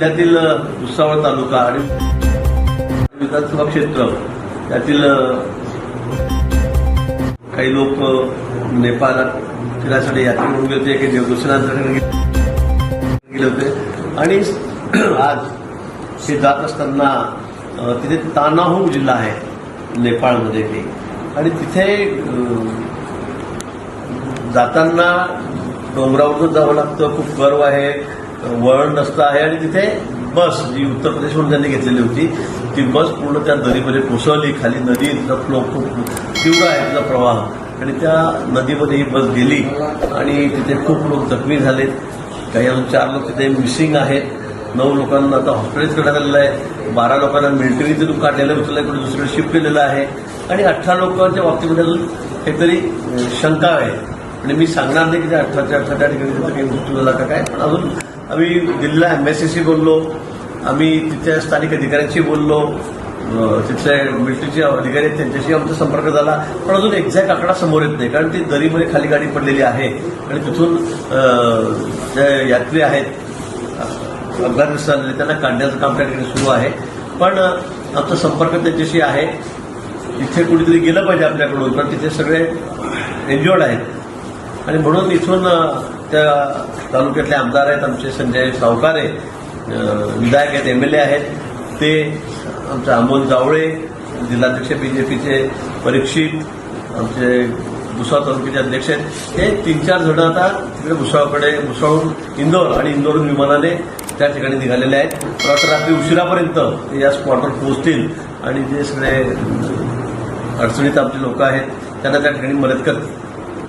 त्यातील भुसावळ तालुका आणि विधानसभा क्षेत्र त्यातील काही लोक नेपाळात फिरायसाठी यात्रा म्हणून गेले होते काही देवदर्शनासाठी गेले होते. आणि आज हे जात असताना तिथे तानाहू जिल्हा आहे नेपाळमध्ये ते आणि तिथे जाताना डोंगरावरच जावं लागतं खूप गर्व आहे. वळण रस्ता आहे आणि तिथे बस जी उत्तर प्रदेशमधून त्यांनी घेतलेली होती ती बस पूर्ण त्या दरीमध्ये कोसळली. खाली नदीचा फ्लो खूप तीव्र आहे तिचा प्रवाह. आणि त्या नदीमध्ये ही बस गेली आणि तिथे खूप लोक जखमी झालेत काही अजून चार लोक तिथे मिसिंग आहेत. नऊ लोकांना आता हॉस्पिटलाइज करण्यात आलेलं आहे. बारा लोकांना मिलिटरीतून काढलेलं उचललं इकडे दुसरीकडे शिफ्ट केलेलं आहे. आणि अठरा लोकांच्या बाबतीमध्ये अजून काहीतरी शंका आहे. आणि मी सांगणार नाही की त्या अठराच्या अठरा त्या ठिकाणी काही मृत्यू झाला का काय पण अजून आम्ही दिल्लीला एम्बॅसीशी बोललो. आम्ही तिथल्या स्थानिक अधिकाऱ्यांशी बोललो. तिथल्या तिथले मिलिटरीचे अधिकारी आहेत त्यांच्याशी आमचा संपर्क झाला. पण अजून एक्झॅक्ट आकडा समोर येत नाही कारण ती दरीमध्ये खाली गाडी पडलेली आहे. आणि तिथून जे यात्री आहेत अफगाणिस्तानमध्ये त्यांना काढण्याचं काम त्या ठिकाणी सुरू आहे. पण आमचा संपर्क त्यांच्याशी आहे. इथे कुठेतरी गेलं पाहिजे आपल्याकडून कारण तिथे सगळे एन्जॉयड आहेत. आणि म्हणून इथून त्या तालुक्यातले आमदार आहेत आमचे संजय सावकारे अ, विधायक आहेत एम एल ए आहेत. ते आमचे अमोल जावळे जिल्हाध्यक्ष बीजेपीचे परीक्षित आमचे भुसाळ तालुक्याचे अध्यक्ष आहेत. हे तीन चार जण आता तिकडे भुसावळकडे भुसावळून इंदोर आणि इंदोरहून विमानाने त्या ठिकाणी निघालेले आहेत. परत रात्री उशिरापर्यंत ते या स्पॉटवर पोहोचतील आणि जे सगळे अडचणीत आमचे लोक आहेत त्यांना त्या ठिकाणी मदत करतील.